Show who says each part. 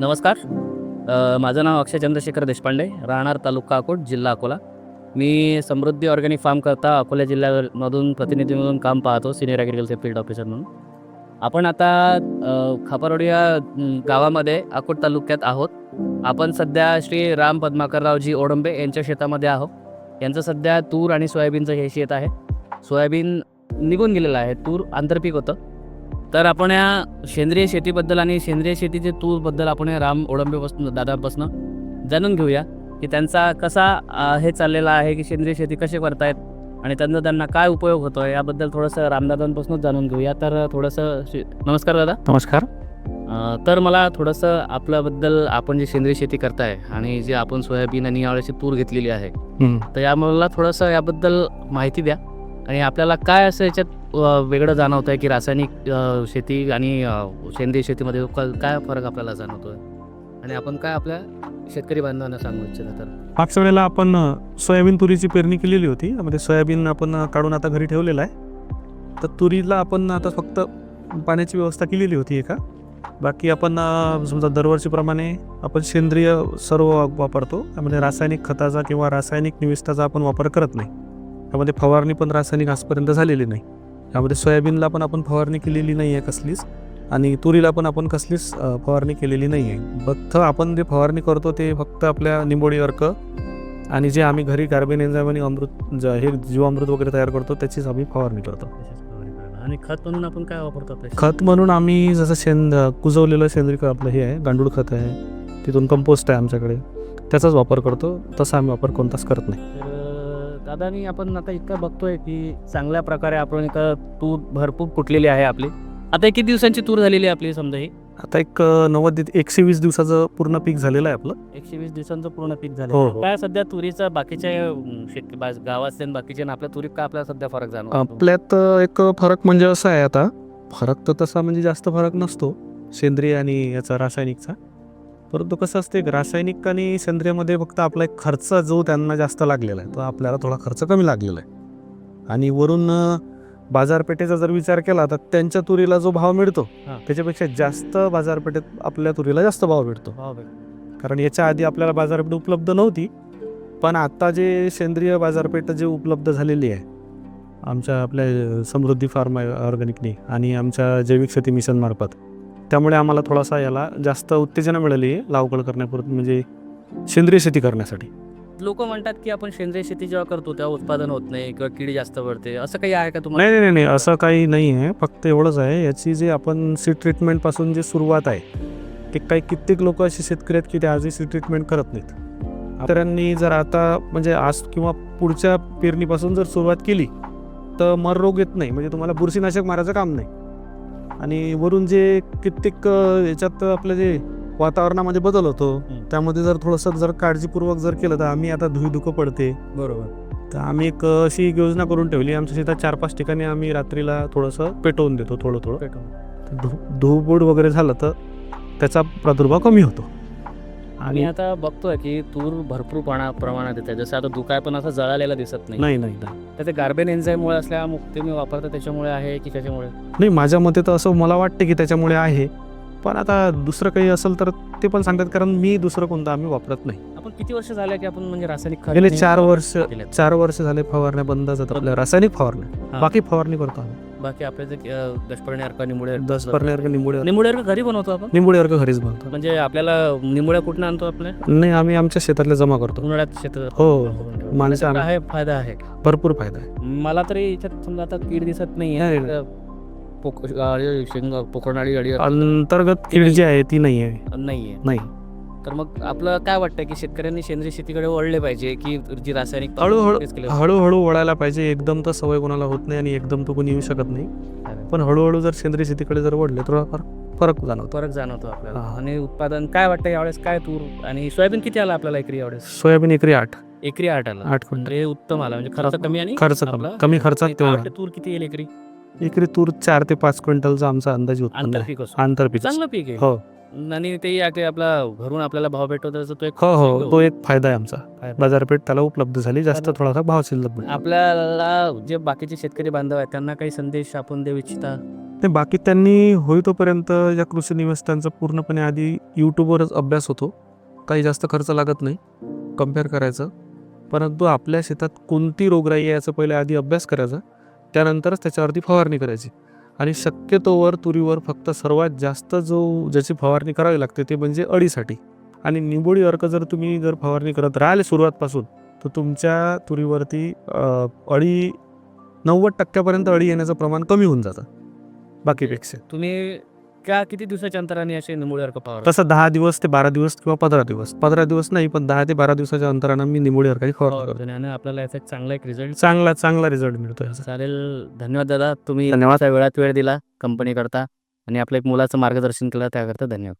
Speaker 1: नमस्कार. माझं नाव अक्षय चंद्रशेखर देशपांडे राहणार तालुका अकोट जिल्हा अकोला. मी समृद्धी ऑर्गॅनिक फार्म करता अकोला जिल्ह्यामधून प्रतिनिधी म्हणून काम पाहतो सिनियर ॲग्रिकल्चर फील्ड ऑफिसर म्हणून. आपण आता अ, या गावामध्ये अकोट तालुक्यात आहोत. आपण सध्या श्री राम पद्माकररावजी ओडंबे यांच्या शेतामध्ये आहोत. यांचं सध्या तूर आणि सोयाबीनचं हे शेत आहे. सोयाबीन निघून गेलेलं आहे. तूर आंतरपीक होतं. तर आपण या सेंद्रिय शेतीबद्दल आणि सेंद्रिय शेतीचे तूरबद्दल आपण या राम ओळंबेपासून दादापासून जाणून घेऊया की त्यांचा कसा हे चाललेला आहे की सेंद्रिय शेती कशी करतायत आणि त्यांचा त्यांना काय उपयोग होतो याबद्दल थोडंसं रामदादांपासूनच जाणून घेऊया. तर थोडंसं नमस्कार दादा.
Speaker 2: नमस्कार.
Speaker 1: तर मला थोडंसं आपल्याबद्दल आपण जे सेंद्रिय शेती करताय आणि जे आपण सोयाबीन आणि यावेळेची तूर घेतलेली आहे तर या मला थोडंसं याबद्दल माहिती द्या. आणि आपल्याला काय असं याच्यात वेगळं जाणवत आहे की रासायनिक अ, शेती आणि अ, सेंद्रिय शेतीमध्ये क- काय फरक आपल्याला जाणवतोय? आणि आपण काय आपल्या शेतकरी बांधवांना सांगू इच्छितो तर?
Speaker 2: मागच्या वेळेला आपण अ, सोयाबीन तुरीची पेरणी केलेली होती. त्यामध्ये सोयाबीन आपण अ, काढून आता घरी ठेवलेलं आहे. तर तुरीला आपण आता फक्त पाण्याची व्यवस्था केलेली होती एका. बाकी आपण अ, समजा दरवर्षीप्रमाणे आपण सेंद्रिय सर्व वापरतो. त्यामध्ये रासायनिक खताचा किंवा रासायनिक निविष्ठाचा आपण वापर करत नाही. त्यामध्ये फवारणी पण रासायनिक आजपर्यंत झालेली नाही. त्यामध्ये सोयाबीनला पण आपण फवारणी केलेली नाही आहे कसलीच आणि तुरीला पण आपण कसलीच फवारणी केलेली नाही आहे. फक्त आपण जे फवारणी करतो ते फक्त आपल्या निंबोडी अर्क आणि जे आम्ही घरी कार्बन एन्झाईम आणि अमृत हे जीवामृत वगैरे तयार करतो त्याचीच आम्ही फवारणी करतो.
Speaker 1: आणि खत म्हणून आपण काय वापरतो
Speaker 2: खत म्हणून आम्ही जसं शेंद कुजवलेलं सेंद्रिय आपलं हे आहे गांडूळ खत आहे तिथून कंपोस्ट आहे आमच्याकडे. त्याचाच वापर करतो तसा आम्ही वापर कोणताच करत नाही.
Speaker 1: दादानी आपण आता इतकं बघतोय की चांगल्या प्रकारे आपण एका तूर भरपूर फुटलेली आहे आपली. आता किती दिवसांची तूर झालेली आहे आपली समजा ही?
Speaker 2: आता एक नव्वद एकशे वीस दिवसाचं पूर्ण पीक झालेलं आहे आपलं.
Speaker 1: एकशे वीस दिवसांचं पूर्ण पीक झालं
Speaker 2: हो, हो.
Speaker 1: काय सध्या तुरीचा बाकीच्या बा- गावात आणि बाकीच्या आणि आपल्या तुरीत काय आपल्याला सध्या फरक जाणवतो?
Speaker 2: आपल्यात एक फरक म्हणजे असा आहे आता. फरक तर तसा म्हणजे जास्त फरक नसतो. सेंद्रिय आणि याचा रासायनिकचा. परंतु कसं असते एक रासायनिक आणि सेंद्रियमध्ये फक्त आपला एक खर्च जो त्यांना जास्त लागलेला आहे तो आपल्याला थोडा खर्च कमी लागलेला आहे. आणि वरून बाजारपेठेचा जर विचार केला तर त्यांच्या तुरीला जो भाव मिळतो. त्याच्यापेक्षा जास्त बाजारपेठेत आपल्या तुरीला जास्त भाव मिळतो. कारण याच्या आधी आपल्याला बाजारपेठ उपलब्ध नव्हती पण आता जे सेंद्रिय बाजारपेठ जे उपलब्ध झालेली आहे आमच्या आपल्या समृद्धी फार्म ऑर्गॅनिकनी आणि आमच्या जैविक शेती मिशनमार्फत त्यामुळे आम्हाला थोडासा याला जास्त उत्तेजना मिळाली आहे लावकळ करण्यापुरत म्हणजे सेंद्रिय शेती करण्यासाठी.
Speaker 1: लोक म्हणतात की आपण सेंद्रिय शेती जेव्हा करतो तेव्हा उत्पादन होत नाही किंवा किडी जास्त पडते असं काही आहे का तुम्हाला?
Speaker 2: नाही नाही नाही असं काही नाही आहे. फक्त एवढंच आहे याची जे आपण सीड ट्रीटमेंटपासून जी सुरुवात आहे ते काही कित्येक लोक असे शेतकरी आहेत की ते आजही सीड ट्रीटमेंट करत नाहीत. शेतकऱ्यांनी जर आता म्हणजे आज किंवा पुढच्या पेरणीपासून जर सुरुवात केली तर मर रोग येत नाही. म्हणजे तुम्हाला बुरशीनाशक मारायचं काम नाही. आणि वरून जे कित्येक याच्यात आपलं जे वातावरणामध्ये बदल होतो. त्यामध्ये जर थोडंसं जर काळजीपूर्वक जर केलं तर आम्ही आता धुई धुकं पडते.
Speaker 1: बरोबर.
Speaker 2: तर आम्ही एक अशी योजना करून ठेवली. आमच्या शेतात चार पाच ठिकाणी आम्ही रात्रीला थोडंसं पेटवून देतो थोडं थोडं धुबूड वगैरे झालं तर त्याचा प्रादुर्भाव कमी होतो.
Speaker 1: आणि आता बघतोय की तूर भरपूर प्रमाणात प्रमाणात येते जसं आता दुकाय पण असं जळालेला दिसत नाही.
Speaker 2: नाही नाही
Speaker 1: त्याचे गार्बेन एन्झाईममुळे असल्या मुक्ती मी वापरतो त्याच्यामुळे आहे की त्याच्यामुळे
Speaker 2: नाही माझ्या मते तर असं मला वाटते की त्याच्यामुळे आहे. पण आता दुसरं काही असेल तर ते पण सांगतात कारण मी दुसरं कोणतं आम्ही वापरत नाही.
Speaker 1: आपण किती वर्ष झाले की आपण म्हणजे रासायनिक
Speaker 2: गेले चार वर्ष. चार वर्ष झाले फवारण्या बंद जातात आपल्या रासायनिक फवारण्या. बाकी फवारणी करतो आम्ही.
Speaker 1: बाकी आपले जे अं, दशपर्णी अर्का निमुळे निमुळे अर्क. घरी बनवतो आपण?
Speaker 2: निंबोडे अर्क घरीच बनतो
Speaker 1: म्हणजे आपल्याला निमुळ्या कुठून आणतो आपल्या?
Speaker 2: नाही आम्ही आमच्या शेतातल्या जमा करतो.
Speaker 1: उन्हाळ्यात शेत
Speaker 2: हो माणसं
Speaker 1: आहे फायदा आहे.
Speaker 2: भरपूर फायदा आहे.
Speaker 1: मला तरी याच्यात समजा आता कीड दिसत नाही
Speaker 2: नाही,
Speaker 1: आहे पोक शेंग अडी
Speaker 2: अंतर्गत कीड जी आहे ती नाही आहे
Speaker 1: नाहीये.
Speaker 2: नाही.
Speaker 1: तर मग आपलं काय वाटतं की शेतकऱ्यांनी सेंद्रिय शेतीकडे वळले पाहिजे की जी रासायनिक
Speaker 2: हळूहळू हळूहळू वळायला पाहिजे. एकदम तर सवय कोणाला होत नाही आणि एकदम तो कोणी येऊ शकत नाही? पण हळूहळू जर सेंद्रिय शेतीकडे जर वळले तर फार फरक जाणवतो.
Speaker 1: फरक जाणवतो आपल्याला.
Speaker 2: हा.
Speaker 1: आणि उत्पादन काय वाटतं यावेळेस? काय तूर? आणि सोयाबीन किती आला आपल्याला एकरी यावेळेस?
Speaker 2: सोयाबीन एकरी आठ.
Speaker 1: एकरी आठ आला.
Speaker 2: आठ क्विंटल.
Speaker 1: म्हणजे उत्तम आला. म्हणजे खर्च कमी आणि
Speaker 2: खर्च कमी. खर्चात तेवढा.
Speaker 1: आठ तूर किती येईल एकरी?
Speaker 2: एकरी तूर चार ते पाच क्विंटलचा आमचा अंदाज उत्पन्न
Speaker 1: असो.
Speaker 2: आंतरपीक
Speaker 1: चांगलं पीक आहे.
Speaker 2: हो.
Speaker 1: आणि ते या- ते आपला घरून आपल्याला भाव भेटतो त्याचा तो एक
Speaker 2: हो हो. तो एक फायदा आहे आमचा. बाजारपेठ त्याला उपलब्ध झाली. जास्त थोडासा भाव शिल्लक.
Speaker 1: आपल्याला जे बाकीचे शेतकरी बांधव आहेत त्यांना काही संदेश आपण देऊ इच्छिता?
Speaker 2: नाही बाकी त्यांनी होईतोपर्यंत या कृषी निवासितांचा पूर्णपणे आधी यूट्यूबवरच अभ्यास होतो. काही जास्त खर्च लागत नाही. कंपेअर करायचं. परंतु आपल्या शेतात कोणती रोगराई आहे याचा पहिले आधी अभ्यास करायचा. त्यानंतरच त्याच्यावरती फवारणी करायची. आणि शक्यतोवर तुरीवर फक्त सर्वात जास्त जो ज्याची फवारणी करावी लागते ते म्हणजे अळीसाठी. आणि निंबोळी अर्क जर तुम्ही जर फवारणी करत राहिले सुरुवातपासून तर तुमच्या तुरीवरती अळी नव्वद टक्क्यापर्यंत अळी येण्याचं प्रमाण कमी होऊन जातं. बाकीपेक्षा.
Speaker 1: तुम्ही क्या किती दिवसाच्या अंतराने असे निंबोळी अर्क फवार
Speaker 2: तसं दहा दिवस ते बारा दिवस किंवा पंधरा दिवस. पंधरा दिवस नाही पण दहा ते बारा दिवसाच्या अंतरानं मी निंबोळी अर्काची करतो.
Speaker 1: आणि आपल्याला याचा एक चांगला एक रिझल्ट
Speaker 2: चांगला चांगला रिझल्ट मिळतो याचा.
Speaker 1: चालेल. धन्यवाद दादा. तुम्ही
Speaker 2: धन्यवाद.
Speaker 1: वेळात वेळ दिला कंपनी करता आणि आपल्या एक मुलाचं मार्गदर्शन केलं त्याकरता धन्यवाद.